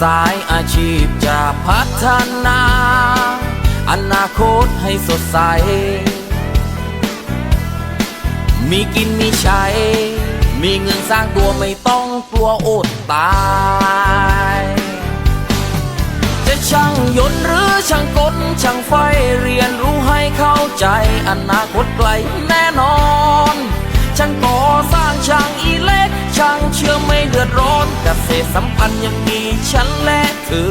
สายอาชีพจะพัฒนา อนาคตให้สดใส มีกินมีใช้ มีเงินสร้างตัวไม่ต้องกลัวอดตาย จะช่างยนต์หรือช่างกลช่างไฟเรียนรู้ให้เข้าใจ อนาคตไกลแน่นอน ช่างก่อสร้างช่างอีเล ช่างเชื่อไม่เดือดร้อนกเกษตรสัมพันธ์ยังมีฉันและเธอ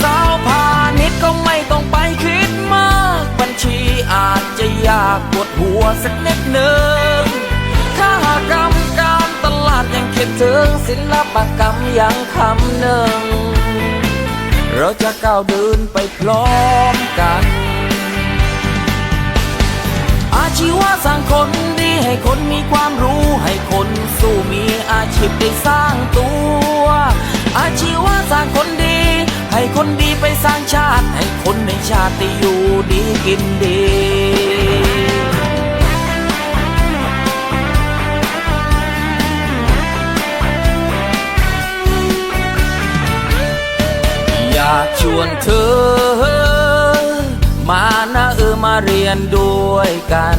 สาวพาณิชย์ก็ไม่ต้องไปคิดมาก บัญชีอาจจะยากปวดหัวสักนิดหนึ่งข้ากรรมการตลาดยังคิดถึงศิลปกรรมยังคำหนึ่ง เราจะก้าวเดินไปพร้อมกัน อาชีวะสร้างคนดี ให้คนมีความรู้ให้คนสู้มีอาชีพได้สร้างตัว อาชีวะสร้างคนดี ให้คนดีไปสร้างชาติ ให้คนในชาติได้อยู่ดีกินดีอยากชวนเธอ มานะเออมาเรียนด้วยกัน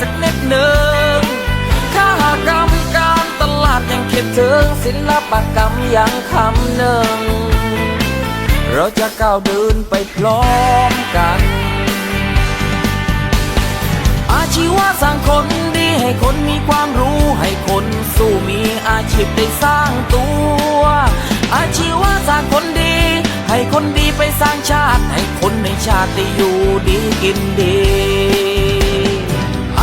สักนิดหนึ่งข้ากรรมการตลาดยังคิดถึงศิลปกรรมยังคำหนึ่ง เราจะก้าวเดินไปพร้อมกัน อาชีวะสร้างคนดีให้คนมีความรู้ให้คนสู้มีอาชีพได้สร้างตัว อาชีวะสร้างคนดี ให้คนดีไปสร้างชาติ ให้คนในชาติได้อยู่ดีกินดี